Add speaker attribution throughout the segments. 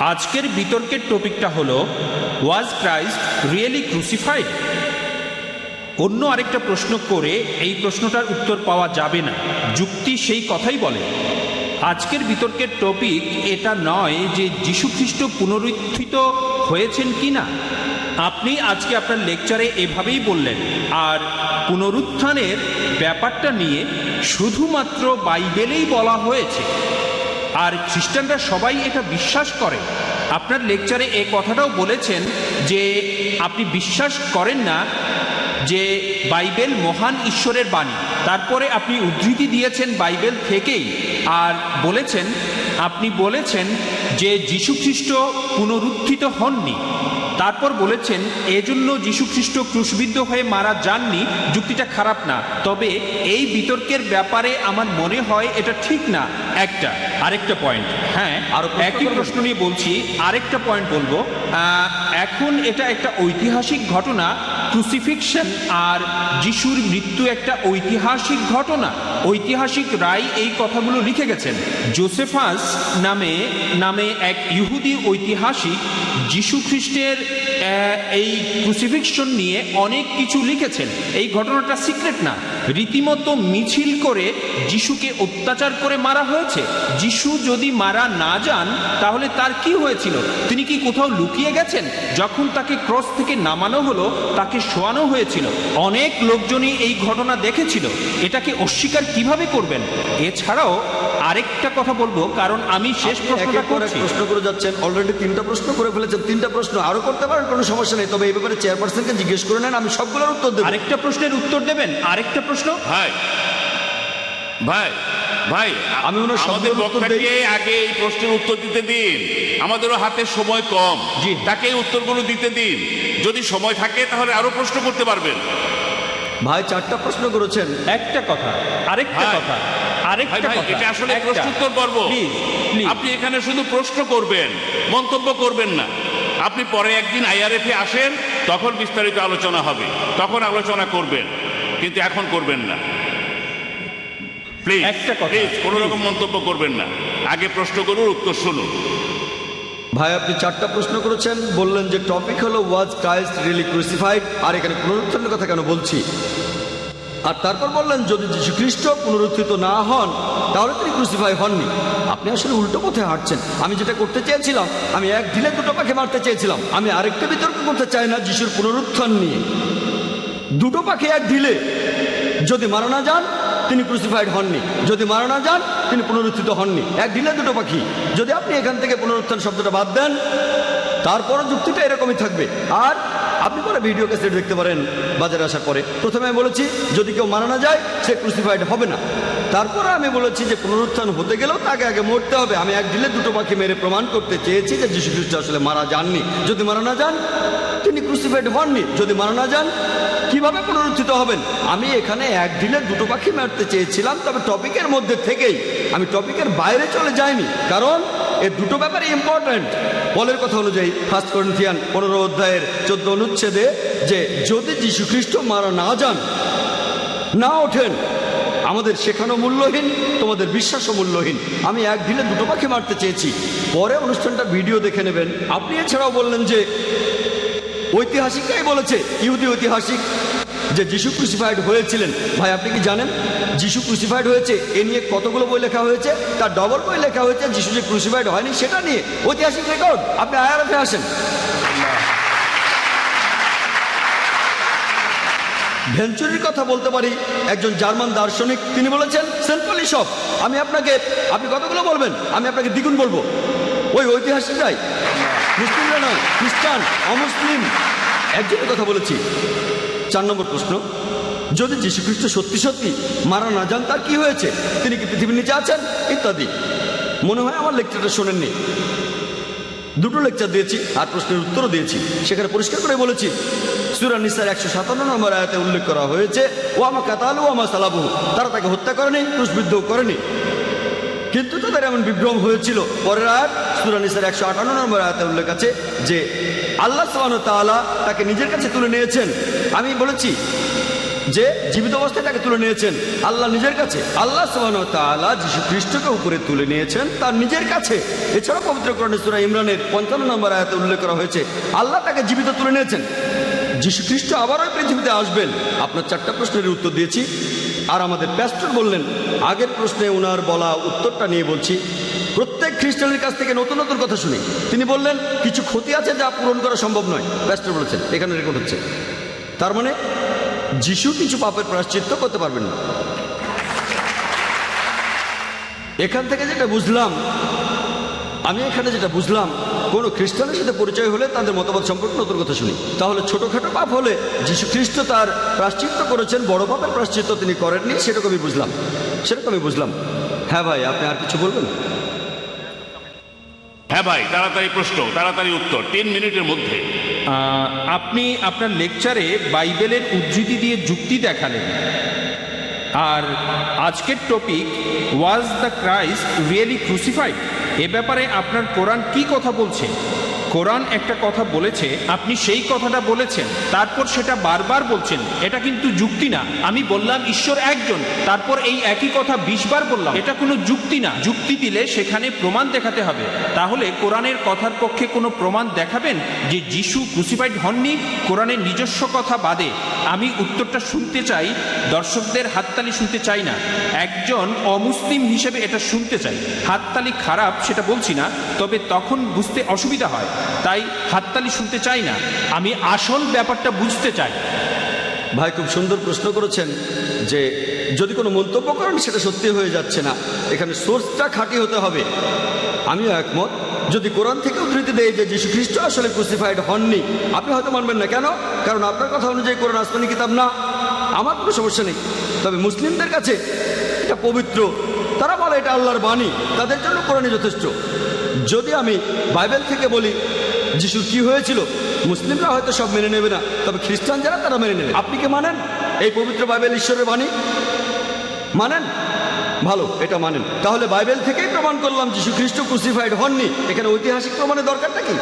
Speaker 1: আজকের বিতর্কের টপিকটা হলো ওয়াজ ক্রাইস্ট রিয়েলি ক্রুসিফাইড অন্য আরেকটা প্রশ্ন করে এই প্রশ্নটার উত্তর পাওয়া যাবে না। যুক্তি সেই কথাই বলে। আজকের বিতর্কের টপিক এটা নয় যে যীশুখ্রিস্ট পুনরুত্থিত হয়েছেন কি না। আপনি আজকে আপনার লেকচারে এভাবেই বললেন, আর পুনরুত্থানের ব্যাপারটা নিয়ে শুধুমাত্র বাইবেলেই বলা হয়েছে। আর খ্রিস্টানরা সবাই এটা বিশ্বাস করে। আপনার লেকচারে এই কথাটাও বলেছেন যে আপনি বিশ্বাস করেন না যে বাইবেল মহান ঈশ্বরের বাণী। তারপরে আপনি উদ্ধৃতি দিয়েছেন বাইবেল থেকেই আর বলেছেন আপনি বলেছেন যে যীশুখ্রিস্ট পুনরুত্থিত হননি। তারপর বলেছেন এজন্য যীশুখ্রিস্ট ক্রুশবিদ্ধ হয়ে মারা যাননি। যুক্তিটা খারাপ না। তবে এই বিতর্কের ব্যাপারে আমার মনে হয় এটা ঠিক না। একটা। আরেকটা পয়েন্ট হ্যাঁ
Speaker 2: আরও
Speaker 1: একই প্রশ্ন নিয়ে বলছি। আরেকটা পয়েন্ট বলব। এখন এটা একটা ঐতিহাসিক ঘটনা। ক্রুসিফিকশন আর যিশুর মৃত্যু একটা ঐতিহাসিক ঘটনা। ঐতিহাসিক রায় এই কথাগুলো লিখে গেছেন। জোসেফাস নামে নামে এক ইহুদি ঐতিহাসিক যিশু খ্রিস্টের এই ক্রুসিফিকশন নিয়ে অনেক কিছু লিখেছেন। এই ঘটনাটা সিক্রেট না। রীতিমতো মিছিল করে যিশুকে অত্যাচার করে মারা হয়েছে। যিশু যদি মারা না যান, তাহলে তার কি হয়েছিল? তিনি কি কোথাও লুকিয়ে গেছেন? যখন তাকে ক্রস থেকে নামানো হলো, তাকে শোয়ানো হয়েছিল। অনেক লোকজনই এই ঘটনা দেখেছিল। এটাকে অস্বীকার কীভাবে করবেন? এছাড়াও আরেকটা কথা বলব কারণ আমি শেষ প্রশ্নটা করছি।
Speaker 2: প্রশ্ন করে যাচ্ছেন অলরেডি তিনটা প্রশ্ন করে ফেলেছেন তিনটা প্রশ্ন আরও করতে পারেন কোনো সমস্যা নেই তবে এই ব্যাপারে চেয়ারপারসনকে জিজ্ঞেস করে নেন আমি সবগুলোর উত্তর দেবো।
Speaker 1: আরেকটা প্রশ্নের উত্তর দেবেন? আরেকটা প্রশ্ন?
Speaker 3: ভাই ভাই ভাই
Speaker 2: আমি ওনার
Speaker 3: আমাদের বক্তাকে আগে এই প্রশ্নের উত্তর দিতে দিন। আমাদেরও হাতে সময় কম।
Speaker 1: জি।
Speaker 3: তাকে উত্তরগুলো দিতে দিন। যদি সময় থাকে তাহলে আরও প্রশ্ন করতে পারবেন।
Speaker 2: ভাই চারটা প্রশ্ন করেছেন।
Speaker 1: একটা কথা আরেকটা কথা
Speaker 3: ভাই
Speaker 1: আরেকটা
Speaker 3: ভাই
Speaker 1: কথা।
Speaker 3: এটা আসলে। প্রশ্নোত্তর পর্ব. আপনি এখানে শুধু প্রশ্ন করবেন মন্তব্য করবেন না। আপনি পরে একদিন আইআরএফে আসেন তখন বিস্তারিত আলোচনা হবে। তখন আলোচনা করবেন কিন্তু এখন করবেন না। প্লিজ
Speaker 1: একটা কথা,
Speaker 3: প্লিজ কোনো রকম মন্তব্য করবেন না। আগে প্রশ্ন করুন উত্তর শুনুন।
Speaker 2: ভাই, আপনি চারটা প্রশ্ন করেছেন, বললেন যে টপিক হলো ওয়াজ ক্রাইস্ট রিয়েলি ক্রুসিফাইড আর এখানে পুনরুত্থানের কথা কেন বলছি? আর তারপর বললেন, যদি যীশু খ্রিস্ট পুনরুত্থিত না হন, তাহলে তিনি ক্রুসিফাই হননি। আপনি আসলে উল্টো পথে হাঁটছেন। আমি যেটা করতে চেয়েছিলাম, আমি এক ঢিলে দুটো পাখি মারতে চেয়েছিলাম। আমি আরেকটা বিতর্ক করতে চাই না যিশুর পুনরুত্থান নিয়ে। দুটো পাখি এক ঢিলে। যদি মারা না যান তিনি ক্রুসিফাইড হননি। যদি মারা না যান, তিনি পুনরুত্থিত হননি। এক ঢিলে দুটো পাখি। যদি আপনি এখান থেকে পুনরুত্থান শব্দটা বাদ দেন, তারপরও যুক্তিটা এরকমই থাকবে। আর আপনি পরে ভিডিও ক্যাসেট দেখতে পারেন বাজারে আসার পরে। প্রথমে আমি বলেছি, যদি কেউ মারা না যায়, সে ক্রুসিফাইড হবে না। তারপরে আমি বলেছি যে পুনরুত্থান হতে গেলেও তাকে আগে মরতে হবে। আমি এক ঢিলে দুটো পাখি মেরে প্রমাণ করতে চেয়েছি যে যীশু খ্রিস্ট আসলে মারা যাননি। যদি মারা না যান তিনি ক্রুসিফাইড হননি। যদি মারা না যান, কীভাবে পুনরুত্থিত হবেন? আমি এখানে এক ঢিলে দুটো পাখি মারতে চেয়েছিলাম, তবে টপিকের মধ্যে থেকেই। আমি টপিকের বাইরে চলে যাইনি, কারণ এই দুটো ব্যাপারে ইম্পর্ট্যান্ট বলের কথা অনুযায়ী ফার্স্ট করিন্থিয়ান পনেরো অধ্যায়ের চোদ্দ অনুচ্ছেদে যে, যদি যীশু খ্রিস্ট মারা না যান, না ওঠেন, আমাদের শেখানো মূল্যহীন, তোমাদের বিশ্বাসও মূল্যহীন। আমি এক ঢিলে দুটো পাখি মারতে চেয়েছি। পরে অনুষ্ঠানটা ভিডিও দেখে নেবেন। আপনি এছাড়াও বললেন যে ঐতিহাসিকরাই বলেছে, ইহুদি ঐতিহাসিক, যে যিশু ক্রুসিফাইড হয়েছিলেন। ভাই, আপনি কি জানেন? যিশু ক্রুসিফাইড হয়েছে, এ নিয়ে কতগুলো বই লেখা হয়েছে, তার ডবল বই লেখা হয়েছে, যিশু যে ক্রুসিফাইড হয়নি, সেটা নিয়ে ঐতিহাসিক রেকর্ড আপনি আয়ারফে আসেন। ভেঞ্চুরির কথা বলতে পারি, একজন জার্মান দার্শনিক, তিনি বলেছেন সিম্পলি সব আমি আপনাকে, আপনি কতগুলো বলবেন? আমি আপনাকে দ্বিগুণ বলব। ওই ঐতিহাসিকটাই। মুসলিমরা নয় খ্রিস্টান, অমুসলিম। একজনের কথা বলেছি। চার নম্বর প্রশ্ন। যদি যীশুখ্রিস্ট সত্যি সত্যি মারা না যান, তার কি হয়েছে? তিনি কি পৃথিবীর নিচে আছেন? ইত্যাদি। মনে হয় আমার লেকচারটা শোনেননি। দুটো লেকচার দিয়েছি আর প্রশ্নের উত্তরও দিয়েছি। সেখানে পরিষ্কার করে বলেছি, সুরা নিসার একশো সাতান্ন নম্বর আয়াতে উল্লেখ করা হয়েছে ও আমা কাতালু আমা সালাবহু। তারা তাকে হত্যা করেনি ক্রুশবিদ্ধ করেনি। কিন্তু তাদের এমন বিভ্রম হয়েছিল। পরের আয়াত সুরা নিসার একশো আটান্ন নম্বর আয়াতে উল্লেখ আছে যে আল্লাহ সালানো তাআলা তাকে নিজের কাছে তুলে নিয়েছেন। আমি বলেছি যে জীবিত অবস্থায় তাকে তুলে নিয়েছেন। আল্লাহ নিজের কাছে, আল্লাহ তাআলা যিশু খ্রিস্টকে উপরে তুলে নিয়েছেন, তার নিজের কাছে। এছাড়াও পবিত্র কোরআনে সূরা ইমরানের পঞ্চান্ন নম্বর আয়াতে উল্লেখ করা হয়েছে, আল্লাহ তাকে জীবিত তুলে নিয়েছেন। যিশু খ্রিস্ট আবারও পৃথিবীতে আসবেন। আপনার চারটা প্রশ্নের উত্তর দিয়েছি। আর আমাদের প্যাস্টর বললেন, আগের প্রশ্নে ওনার বলা উত্তরটা নিয়ে বলছি প্রত্যেক খ্রিস্টানের কাছ থেকে নতুন নতুন কথা শুনি। তিনি বললেন, কিছু ক্ষতি আছে যা পূরণ করা সম্ভব নয়। প্যাস্টর বলেছেন, এখানে রেকর্ড হচ্ছে। তার মানে যিশু কিছু পাপের প্রাশ্চিত্য করতে পারবেন না। এখান থেকে যেটা বুঝলাম, আমি এখানে যেটা বুঝলাম, কোনো খ্রিস্টানের সাথে পরিচয় হলে তাদের মতামত সম্পর্কে নতুন কথা শুনি। তাহলে ছোটখাটো পাপ হলে যীশু খ্রিস্ট তার প্রাশ্চিত্য করেছেন, বড় পাপের প্রাশ্চিত্য তিনি করেননি আমি বুঝলাম। আমি বুঝলাম। হ্যাঁ ভাই, আপনি আর কিছু বলবেন?
Speaker 3: হ্যাঁ ভাই, তাড়াতাড়ি প্রশ্ন, তাড়াতাড়ি উত্তর, তিন মিনিটের মধ্যে।
Speaker 1: আপনি আপনার লেকচারে বাইবেলের উদ্ধৃতি দিয়ে যুক্তি দেখালেন। আর আজকের topic was the Christ really crucified এ ব্যাপারে আপনার কোরআন কি কথা বলছে? কোরআন একটা কথা বলেছে, আপনি সেই কথাটা বলেছেন, তারপর সেটা বারবার বলছেন, এটা কিন্তু যুক্তি না। আমি বললাম ঈশ্বর একজন, তারপর এই একই কথা বিশবার বললাম, এটা কোনো যুক্তি না। যুক্তি দিলে সেখানে প্রমাণ দেখাতে হবে। তাহলে কোরআনের কথার পক্ষে কোনো প্রমাণ দেখাবেন যে যিশু ক্রুসিফাইড হননি? কোরআনের নিজস্ব কথা বাদে, আমি উত্তরটা শুনতে চাই, দর্শকদের হাততালি শুনতে চাই না। একজন অমুসলিম হিসেবে এটা শুনতে চাই। হাততালি খারাপ, সেটা বলছি না, তবে তখন বুঝতে অসুবিধা হয়। তাই হাততালি শুনতে চাই না। আমি আসল ব্যাপারটা বুঝতে চাই।
Speaker 2: ভাই, খুব সুন্দর প্রশ্ন করেছেন যে, যদি কোনো মন্তব্য করেন, সেটা সত্যি হয়ে যাচ্ছে না। এখানে সোর্সটা খাঁটি হতে হবে। আমিও একমত। যদি কোরআন থেকে উদ্ধৃতি দেয় যে যীশু খ্রিস্ট আসলে ক্রুসিফাইড হননি, আপনি হয়তো মানবেন না। কেন? কারণ আপনার কথা অনুযায়ী কোরআন আসমানি কিতাব না। আমার কোনো সমস্যা নেই। তবে মুসলিমদের কাছে এটা পবিত্র। তারা বলে এটা আল্লাহর বাণী। তাদের জন্য কোরআনই যথেষ্ট। যদি আমি বাইবেল থেকে বলি, যিশুর কি হয়েছিল, মুসলিমরা হয়তো সব মেনে নেবে না, তবে খ্রিস্টান যারা, তারা মেনে নেবে। আপনি কি মানেন? এই পবিত্র বাইবেল ঈশ্বরের বাণী? মানেন? ভালো, এটা মানেন। তাহলে বাইবেল থেকেই প্রমাণ করলাম যিশু খ্রিস্ট ক্রুসিফাইড হননি। এখানে ঐতিহাসিক প্রমাণের দরকারটা কি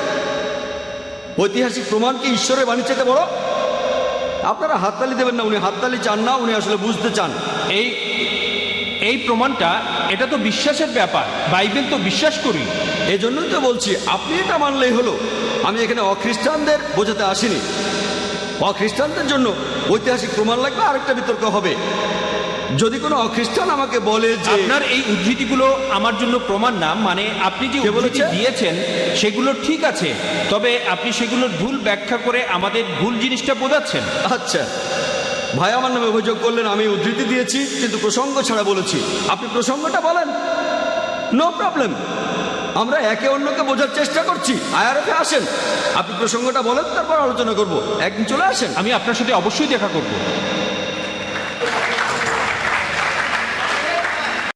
Speaker 2: ঐতিহাসিক প্রমাণ কি ঈশ্বরের বাণী চেতে বড়? আপনারা হাততালি দেবেন না, উনি হাততালি চান না, উনি আসলে বুঝতে চান।
Speaker 1: এই এই প্রমাণটা এটা তো বিশ্বাসের ব্যাপার। বাইবেল তো বিশ্বাস করি।
Speaker 2: এই জন্যই তো বলছি আপনি এটা মানলেই হলো। আমি এখানে অখ্রিস্টানদের বোঝাতে আসিনি। অখ্রিস্টানদের জন্য ঐতিহাসিক প্রমাণ লাগবে আরেকটা বিতর্ক হবে। যদি কোনো অখ্রিস্টান আমাকে বলে যে
Speaker 1: আপনার এই উদ্ধৃতিগুলো আমার জন্য প্রমাণ না মানে আপনি যে উদ্ধৃতি? দিয়েছেন সেগুলো ঠিক আছে। তবে আপনি সেগুলোর ভুল ব্যাখ্যা করে আমাদের ভুল জিনিসটা বোঝাচ্ছেন।
Speaker 2: আচ্ছা। ভাই আমার নামে অভিযোগ করলেন, আমি উদ্ধৃতি দিয়েছি, কিন্তু প্রসঙ্গ ছাড়া বলেছি। আপনি প্রসঙ্গটা বলেন। নো প্রবলেম আমরা একে অন্যকে বোঝার চেষ্টা করছি। আয়ারফে আসেন। আপনি প্রসঙ্গটা বলেন, তারপর আলোচনা করব। একদিন চলে আসেন।
Speaker 1: আমি আপনার সাথে অবশ্যই দেখা করব।